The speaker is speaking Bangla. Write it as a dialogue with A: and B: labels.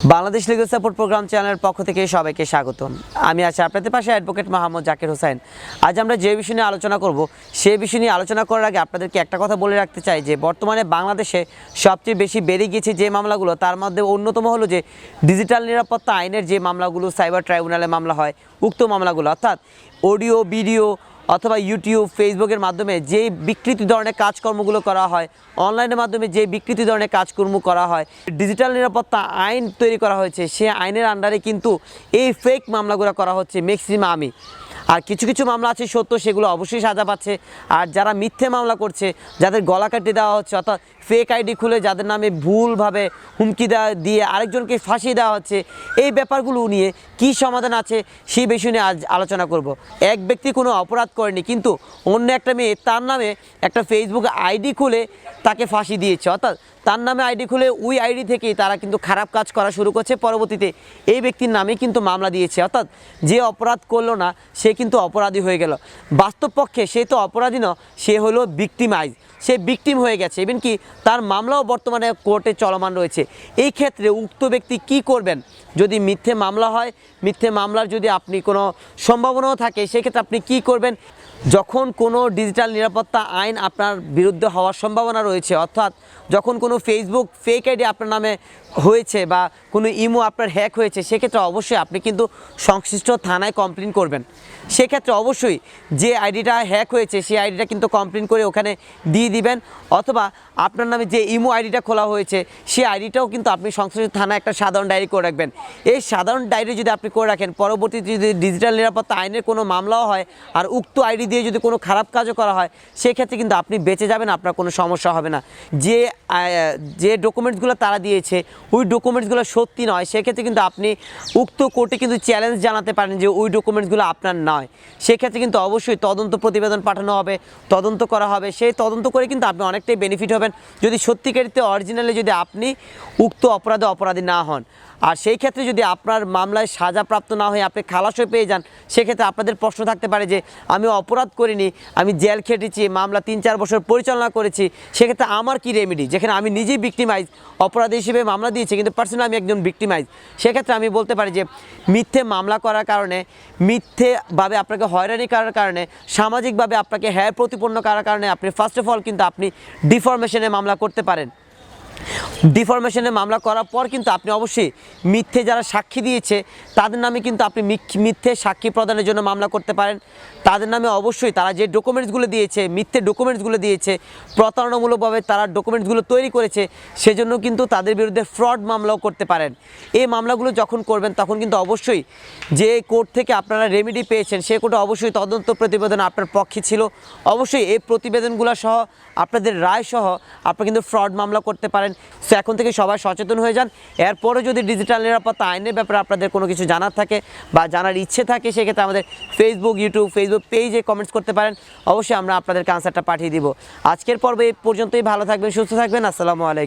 A: বাংলাদেশ লিগাল সাপোর্ট প্রোগ্রাম চ্যানেলের পক্ষ থেকে সবাইকে স্বাগতম। আমি আছি আপনাদের পাশে অ্যাডভোকেট মাহমুদ জাকির হোসেন। আজ আমরা যে বিষয় নিয়ে আলোচনা করব সেই বিষয় নিয়ে আলোচনা করার আগে আপনাদেরকে একটা কথা বলে রাখতে চাই যে, বর্তমানে বাংলাদেশে সবচেয়ে বেশি বেড়ে গিয়েছে যে মামলাগুলো, তার মধ্যে অন্যতম হলো যে, ডিজিটাল নিরাপত্তা আইনের যে মামলাগুলো, সাইবার ট্রাইব্যুনালে মামলা হয়, উক্ত মামলাগুলো। অর্থাৎ অডিও ভিডিও অথবা ইউটিউব ফেসবুকের মাধ্যমে যে বিকৃতি ধরনের কাজকর্মগুলো করা হয় অনলাইনের মাধ্যমে যে বিকৃতি ধরনের কাজকর্ম করা হয় ডিজিটাল নিরাপত্তা আইন তৈরি করা হয়েছে, সে আইনের আন্ডারে কিন্তু এই ফেক মামলাগুলো করা হচ্ছে ম্যাক্সিমামই আর কিছু কিছু মামলা আছে, সত্য, সেগুলো অবশ্যই সাজা পাচ্ছে। আর যারা মিথ্যে মামলা করছে, যাদের গলা কাটিয়ে দেওয়া হচ্ছে, অর্থাৎ ফেক আইডি খুলে যাদের নামে ভুলভাবে হুমকি দেওয়া, দিয়ে আরেকজনকে ফাঁসিয়ে দেওয়া হচ্ছে, এই ব্যাপারগুলো নিয়ে কি সমাধান আছে, সেই বিষয় নিয়ে আজ আলোচনা করব। এক ব্যক্তি কোনো অপরাধ করেনি, কিন্তু অন্য একটা মেয়ে তার নামে একটা ফেসবুক আইডি খুলে তাকে ফাঁসি দিয়েছে। অর্থাৎ তার নামে আইডি খুলে ওই আইডি থেকেই তারা কিন্তু খারাপ কাজ করা শুরু করছে। পরবর্তীতে এই ব্যক্তির নামে কিন্তু মামলা দিয়েছে। অর্থাৎ যে অপরাধ করল না, সে কিন্তু অপরাধী হয়ে গেল। বাস্তব পক্ষে সে তো অপরাধী না সে হলো ভিক্টিমাইজ সে ভিকটিম হয়ে গেছে। ইভেন কি তার মামলাও বর্তমানে কোর্টে চলমান রয়েছে। এই ক্ষেত্রে উক্ত ব্যক্তি কি করবেন? যদি মিথ্যে মামলা হয়, মিথ্যে মামলার যদি আপনি কোনো সম্ভাবনাও থাকে, সেক্ষেত্রে আপনি কি করবেন? যখন কোনো ডিজিটাল নিরাপত্তা আইন আপনার বিরুদ্ধে হওয়ার সম্ভাবনা রয়েছে, অর্থাৎ যখন কোনো ফেসবুক ফেক আইডি আপনার নামে হয়েছে বা কোনো ইমো আপনার হ্যাক হয়েছে, সেক্ষেত্রে অবশ্যই আপনি কিন্তু সংশ্লিষ্ট থানায় কমপ্লেন করবেন। সেক্ষেত্রে অবশ্যই যে আইডিটা হ্যাক হয়েছে, সেই আইডিটা কিন্তু কমপ্লেন করে ওখানে দিয়ে দিবেন, অথবা আপনার নামে যে ইমো আইডিটা খোলা হয়েছে, সেই আইডিটাও কিন্তু আপনি সংশ্লিষ্ট থানায় একটা সাধারণ ডায়েরি করে রাখবেন। এই সাধারণ ডায়েরি যদি আপনি করে রাখেন, পরবর্তীতে যদি ডিজিটাল নিরাপত্তা আইনের কোনো মামলাও হয় আর উক্ত আইডি দিয়ে যদি কোনো খারাপ কাজও করা হয়, সেক্ষেত্রে কিন্তু আপনি বেঁচে যাবেন, আপনার কোনো সমস্যা হবে না। যে যে ডকুমেন্টসগুলো তারা দিয়েছে, ওই ডকুমেন্টসগুলো সত্যি নয়। সেক্ষেত্রে কিন্তু আপনি উক্ত কোর্টে কিন্তু চ্যালেঞ্জ জানাতে পারেন যে, ওই ডকুমেন্টসগুলো আপনার নয়। সেক্ষেত্রে কিন্তু অবশ্যই তদন্ত প্রতিবেদন পাঠানো হবে, তদন্ত করা হবে। সেই তদন্ত করে কিন্তু আপনি অনেকটাই বেনিফিট হবেন। যদি সত্যিকারিতে অরিজিনালি যদি আপনি উক্ত অপরাধে অপরাধী না হন। আর সেই ক্ষেত্রে যদি আপনার মামলায় সাজাপ্রাপ্ত না হয়ে আপনি খালাস হয়ে পেয়ে যান, সেক্ষেত্রে আপনাদের প্রশ্ন থাকতে পারে যে, আমি অপরাধ করিনি, আমি জেল খেটেছি মামলা তিন চার বছর পরিচালনা করেছি, সেক্ষেত্রে আমার কি রেমেডি যেখানে আমি নিজেই ভিক্টিমাইজ অপরাধী হিসেবে মামলা দিয়েছি, কিন্তু পার্সোনালি আমি একজন ভিক্টিমাইজ সেক্ষেত্রে আমি বলতে পারি যে, মিথ্যে মামলা করার কারণে, মিথ্যেভাবে আপনাকে হয়রানি করার কারণে, সামাজিকভাবে আপনাকে হ্যায় প্রতিপন্ন করার কারণে আপনি ফার্স্ট অফ অল কিন্তু আপনি ডিফরমেশনে মামলা করতে পারেন। ডিফরমেশনে মামলা করার পর কিন্তু আপনি অবশ্যই মিথ্যে যারা সাক্ষী দিয়েছে, তাদের নামে কিন্তু আপনি মিথ- মিথ্যে সাক্ষী প্রদানের জন্য মামলা করতে পারেন। তাদের নামে অবশ্যই তারা যে ডকুমেন্টসগুলো দিয়েছে, মিথ্যে ডকুমেন্টসগুলো দিয়েছে, প্রতারণামূলকভাবে তারা ডকুমেন্টসগুলো তৈরি করেছে, সেজন্য কিন্তু তাদের বিরুদ্ধে ফ্রড মামলাও করতে পারেন। এই মামলাগুলো যখন করবেন, তখন কিন্তু অবশ্যই যে কোর্ট থেকে আপনারা রেমেডি পেয়েছেন, সে কোর্টে অবশ্যই তদন্ত প্রতিবেদন আপনার পক্ষে ছিল। অবশ্যই এই প্রতিবেদনগুলো সহ, আপনাদের রায় সহ, আপনি কিন্তু ফ্রড মামলা করতে পারেন। সো এখন থেকে সবাই সচেতন হয়ে যান। এরপরে যদি ডিজিটাল নিরাপত্তা আইনের ব্যাপারে আপনাদের কোনো কিছু জানার থাকে বা জানার ইচ্ছে থাকে, সেক্ষেত্রে আমাদের ফেসবুক ইউটিউব ফেসবুক পেজে কমেন্টস করতে পারেন। অবশ্যই আমরা আপনাদেরকে আনসারটা পাঠিয়ে দিব। আজকের পর্বে এই পর্যন্তই। ভালো থাকবেন, সুস্থ থাকবেন। আসসালামু আলাইকুম।